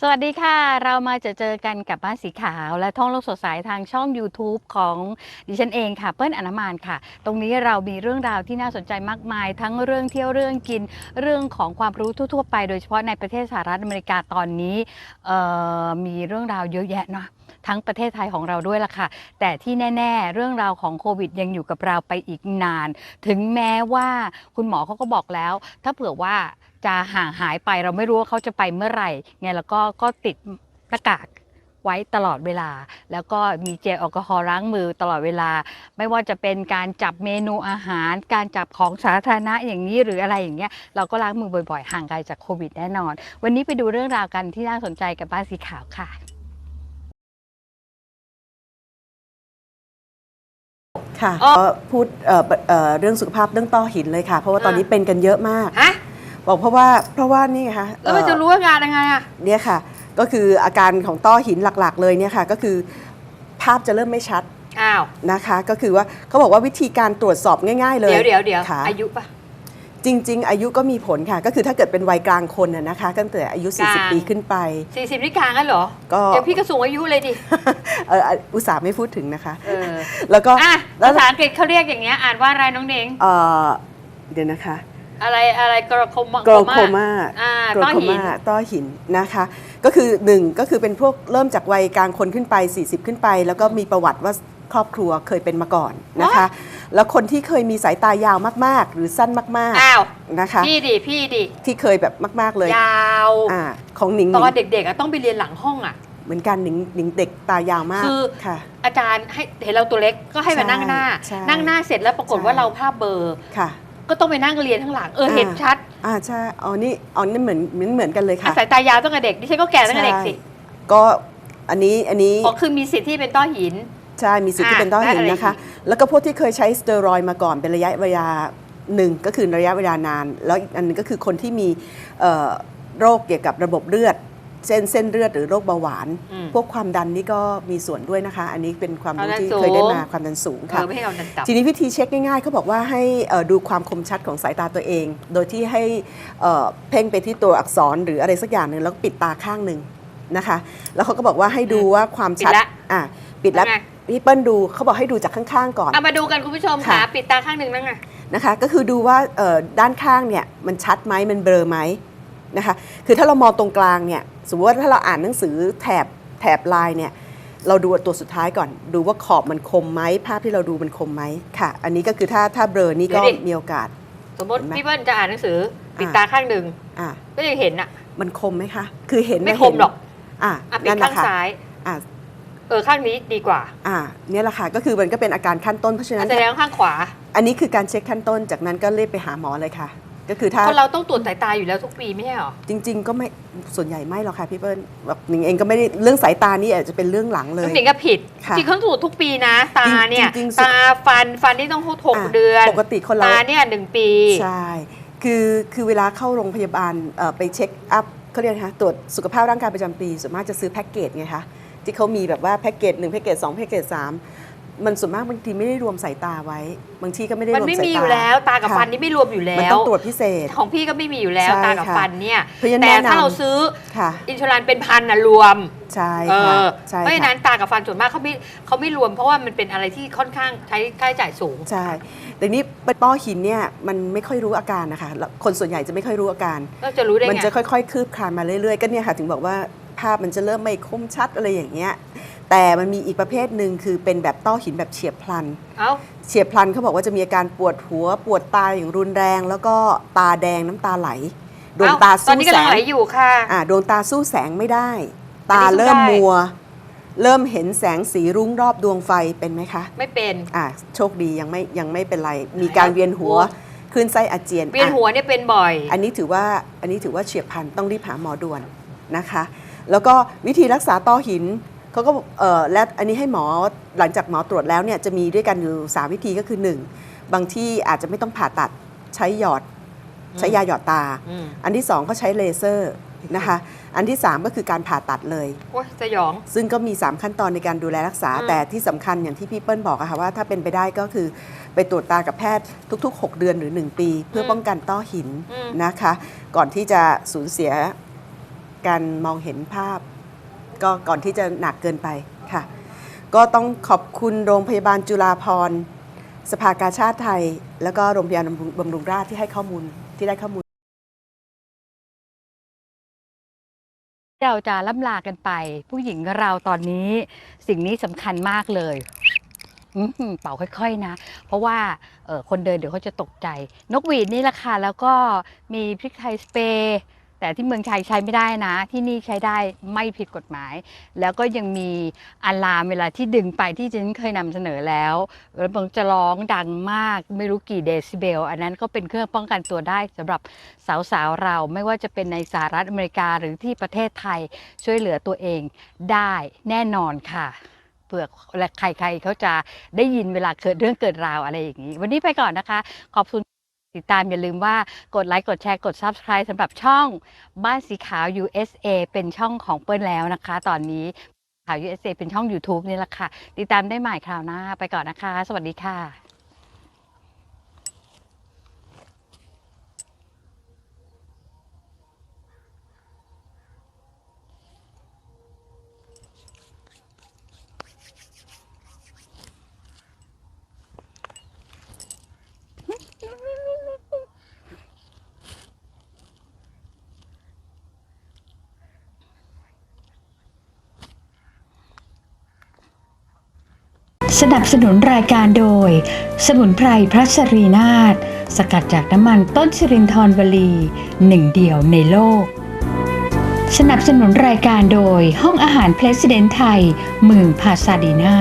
สวัสดีค่ะ เรามาจอเจอกันกับบ้านสีขาวและท่องโลกสดใสทางช่อง YouTube ของดิฉันเองค่ะ เปิ้ลอนามานค่ะ ตรงนี้เรามีเรื่องราวที่น่าสนใจมากมาย ทั้งเรื่องเที่ยวเรื่องกินเรื่องของความรู้ทั่วๆไป โดยเฉพาะในประเทศสหรัฐอเมริกาตอนนี้มีเรื่องราวเยอะแยะเนาะทั้งประเทศไทยของเราด้วยล่ะค่ะ แต่ที่แน่ ๆ เรื่องราวของโควิดยังอยู่กับเราไปอีกนาน ถึงแม้ว่าคุณหมอเขาก็บอกแล้ว ถ้าเผื่อว่า จะห่างหายไปเราไม่รู้ว่าเขาจะไปเมื่อไหร่ไงแล้วก็ก็ติดหน้ากากไว้ตลอดเวลา แล้วก็มีเจลแอลกอฮอล์ล้างมือตลอดเวลา ไม่ว่าจะเป็นการจับเมนูอาหาร การจับของสาธารณะอย่างนี้หรืออะไรอย่างเงี้ยเราก็ล้างมือบ่อยๆ ห่างไกลจากโควิดแน่นอน วันนี้ไปดูเรื่องราวกันที่น่าสนใจกับบ้านสีขาวค่ะค่ะอ๋อก็พูดเอ่อเอ่อเรื่องสุขภาพเรื่องต้อหินเลยค่ะ เพราะว่าตอนนี้เป็นกันเยอะมากฮะ บอกเพราะว่าเพราะว่านี่ไงคะแล้วมันจะเอ่อรู้อาการยังไงอะเนี่ยค่ะ ก็คืออาการของต้อหินหลักๆ เลยเนี่ยค่ะ ก็คือภาพจะเริ่มไม่ชัดอ้าวนะคะ ก็คือว่าเขาบอกว่าวิธีการตรวจสอบง่าย ๆ เลยเดี๋ยวเดี๋ยวเดี๋ยวค่ะอายุปะจริง ๆ อายุก็มีผลค่ะ ก็คือถ้าเกิดเป็นวัยกลางคนน่ะนะคะตั้งแต่อายุกลาง40 ปีขึ้นไปสี่สิบนี่กลางกันเหรอ ก็เดี๋ยวพี่ก็สูงอายุเลยดิเอออุตส่าห์ไม่พูดถึงนะคะเออแล้วก็อะแล้วภาษาอังกฤษเขาเรียกอย่างเงี้ยอ่านว่าอะไรน้องเด้งเอ่อเดี๋ยวนะคะ อะไรอะไรกรโคมโกลโคมาอ่าโกลต้อโคหินมาต้อหินนะคะ ก็คือหนึ่งก็คือเป็นพวกเริ่มจากวัยกลางคนขึ้นไป 40 ขึ้นไป แล้วก็มีประวัติว่าครอบครัวเคยเป็นมาก่อนนะคะ แล้วคนที่เคยมีสายตายาวมากๆ หรือสั้นมากอ้าวๆนะคะพี่ดิพี่ดิที่เคยแบบมาก ๆเลย ยาวอ่าของหนิงตอนเด็กๆอะต้องไปเรียนหลังห้องอะเหมือนกันหนิงหนิงเด็กตายาวมากคือค่ะอาจารย์ให้เห็นเราตัวเล็กก็ให้มาใช่นั่งหน้าใช่นั่งหน้าเสร็จแล้วปรากฏใช่ว่าเราภาพเบลอร์ค่ะ ก็ต้องไปนั่งเรียนข้างหลังเออเห็นชัดอ่าใช่อ๋อนี่อ๋อนี่เหมือนเหมือนเหมือนกันเลยค่ะสายตายาวตั้งแต่เด็กดิฉันก็แก่ตั้งแต่เด็กสิใช่ก็อันนี้อันนี้อ๋อคือมีสิทธิ์ที่เป็นต้อหินใช่มีสิทธิ์ที่อะเป็นต้อหินและอะไรนะคะอีแล้วก็พวกที่เคยใช้สเตียรอยด์มาก่อนเป็นระยะเวลาหนึ่งก็คือระยะเวลานาน แล้วอีกอันหนึงก็คือคนที่มีเอ่อโรคเกี่ยวกับระบบเลือด เส้นเส้นเลือดหรือโรคเบาหวานอืมพวกความดันนี่ก็มีส่วนด้วยนะคะ อันนี้เป็นความรู้ความดันที่สูงเคยได้มาความดันสูงเอค่ะอไม่ให้เอานันต่ำทีนี้วิธีเช็คง่ายๆเขาบอกว่าให้เอ่อดูความคมชัดของสายตาตัวเอง โดยที่ให้เอ่อเพ่งไปที่ตัวอักษรหรืออะไรสักอย่างหนึ่งแล้วก็ปิดตาข้างหนึ่งนะคะ แล้วเขาก็บอกว่าให้ดูว่าความชัดปิดละอะปิดแล้วไงพี่เปิ้ลดูเขาบอกให้ดูจากข้างๆ ก่อนเอามาดูกันคุณผู้ชมค่ะค่ะปิดตาข้างหนึ่งนั่งไงนะคะ ก็คือดูว่าเอ่อด้านข้างเนี่ยมันชัดไหมมันเบลอไหม นะคะคือถ้าเรามองตรงกลางเนี่ยสมมติว่าถ้าเราอ่านหนังสือแถบแถบลายเนี่ยเราดูตัวสุดท้ายก่อน ดูว่าขอบมันคมไหมภาพที่เราดูมันคมไหมค่ะ อันนี้ก็คือถ้าถ้าเบลอนี่ก็เดี๋ยวดิ มีโอกาส สมมติเห็นไหมพี่เบิ้ลจะอ่านหนังสือปิดอ่า ตาข้างหนึ่งอะก็ยังเห็นอะมันคมไหมคะ คือเห็นไม่นะคมเนหรอกอะอะปิดนั่นแหข้าละงค่ะซ้าย อะเออข้างนี้ดีกว่าอะเนี่ยแหละค่ะก็คือมันก็เป็นอาการขั้นต้นเพราะฉะนั้น แสดงว่าข้างขวา อันนี้คือการเช็คขั้นต้นจากนั้นก็รีบไปหาหมอเลยค่ะ ก็คือถ้าคนเราต้องตรวจสายตาอยู่แล้วทุกปีไม่ใช่หรอจริง ๆ ก็ไม่ส่วนใหญ่ไม่หรอกค่ะพี่เปิ้ลแบบหนิงเองก็ไม่ได้เรื่องสายตานี่อาจจะเป็นเรื่องหลังเลยน้ำหนิงก็ผิดค่ะจริงเขาตรวจทุกปีนะ ตาเนี่ยจริงๆสุดตาฟันฟันที่ต้องทุกหกอะเดือนปกติคนเราตาเนี่ยหนึ่งปีใช่คือคือเวลาเข้าโรงพยาบาลเอ่อไปเช็คอัพเขาเรียกนะคะตรวจสุขภาพร่างกายประจำปีส่วนมากจะซื้อแพ็กเกจไงคะที่เขามีแบบว่าแพ็กเกจหนึ่งแพ็กเกจสองแพ็กเกจสาม มันส่วนมากบางทีไม่ได้รวมสายตาไว้ บางทีก็ไม่ได้รมัวนมไม่สายมีตาอยู่แล้ว ตากับค่ะฟันนี่ไม่รวมอยู่แล้มันว ต้องตรวจพิเศษ ของพี่ก็ไม่มีอยู่แล้ว ใช่ตากับค่ะฟันเนี่ยเพราะฉะนั้นแต่แนะนำ ถ้าเราซื้อค่ะ อินชูรันเป็นพันนะรวมใช่เอค่ะอใช่เพราะฉะค่ะ นั้นตากับฟันส่วนมากเขาไม่เขาไม่รวมเพราะว่ามันเป็นอะไรที่ค่อนข้างใช้ค่าใช้จ่ายสูง ใช่ แต่นี้เป็นป้อหินเนี่ยมันไม่ค่อยรู้อาการนะคะแล้วคนส่วนใหญ่จะไม่ค่อยรู้อาการ ก็จะรู้ได้มันไง จะค่อยๆ คืบคลานมาเรื่อยๆ ก็เนี่ยค่ะถึงบอกว่าภาพมันจะเริ่มไม่คมชัดอะไรอย่างเงี้ย แต่มันมีอีกประเภทหนึ่งคือเป็นแบบต้อหินแบบเฉียบพลัน เอ้า เฉียบพลันเขาบอกว่าจะมีอาการปวดหัว ปวดตาอย่างรุนแรง แล้วก็ตาแดงน้ำตาไหลดวงเอ้ตาตอนสู้นี้แสกำลังงไหลอยู่ค่ะ อ่าดวงตาสู้แสงไม่ได้อันตานี้สู้เริ่มได้มัว เริ่มเห็นแสงสีรุ้งรอบดวงไฟเป็นไหมคะ ไม่เป็นอ่าโชคดียังไม่ยังไม่เป็นไร มีการเวียนหัวหัวคลื่นไส้อาเจียนเวียนอะหัวเนี่ยเป็นบ่อย อันนี้ถือว่าอันนี้ถือว่าเฉียบพลันต้องรีบหาหมอด่วนนะคะ แล้วก็วิธีรักษาต้อหิน เขาก็เอ่อและอันนี้ให้หมอหลังจากหมอตรวจแล้วเนี่ยจะมีด้วยกันอยู่สามวิธีก็คือ 1 บางที่อาจจะไม่ต้องผ่าตัดใช้หยอดใช้ยาหยอดตาอืมอันที่2เขาใช้เลเซอร์นะคะ อันที่ 3 ก็คือการผ่าตัดเลยโอ้ยสยอง ซึ่งก็มี 3 ขั้นตอนในการดูแลรักษาอืมแต่ที่สำคัญอย่างที่พี่เปิ้ลบอกอะค่ะว่าถ้าเป็นไปได้ก็คือไปตรวจตากับแพทย์ทุก ๆ 6 เดือนหรือ 1 ปี เพื่อป้องกันต้อหินนะคะ ก่อนที่จะสูญเสียการมองเห็นภาพ ก็ก่อนที่จะหนักเกินไปค่ะ ก็ต้องขอบคุณโรงพยาบาลจุฬาภรณ์สภากาชาติไทย แล้วก็โรงพยาบาลบำรุงราษฎร์ที่ให้ข้อมูลที่ได้ข้อมูล เราจะล่ำลากันไป ผู้หญิงเราตอนนี้สิ่งนี้สำคัญมากเลยอื้อหือเป่าค่อย ๆ นะ เพราะว่าคนเดินเดี๋ยวเขาจะตกใจ นกหวีดนี่แหละค่ะแล้วก็มีพริกไทยสเปรย์ แต่ที่เมืองไทยใช้ไม่ได้นะ ที่นี่ใช้ได้ไม่ผิดกฎหมาย แล้วก็ยังมีอะลามเวลาที่ดึงไปที่ฉันเคยนำเสนอแล้วแล้วมันจะร้องดังมากไม่รู้กี่เดซิเบล อันนั้นก็เป็นเครื่องป้องกันตัวได้สำหรับสาวๆเราไม่ว่าจะเป็นในสหรัฐอเมริกาหรือที่ประเทศไทยช่วยเหลือตัวเองได้แน่นอนค่ะเผื่อและใครๆเขาจะได้ยินเวลาเกิดเรื่องเกิดราวอะไรอย่างนี้ วันนี้ไปก่อนนะคะ ขอบคุณ ติดตามอย่าลืมว่ากดไลค์กดแชร์กด Subscribe สำหรับช่องบ้านสีขาว USA เป็นช่องของเปิ้ลแล้วนะคะ ตอนนี้ข่าว USA เป็นช่อง YouTube นี่แหละค่ะ ติดตามได้ใหม่คราวหน้า ไปก่อนนะคะ สวัสดีค่ะ สนับสนุนรายการโดย สมุนไพรพระชรีนาฏสกัดจากน้ำมันต้นชรินทรวลีหนึ่งเดียวในโลก สนับสนุนรายการโดยห้องอาหารเพลสเดนไทยเมืองพาซาดีนา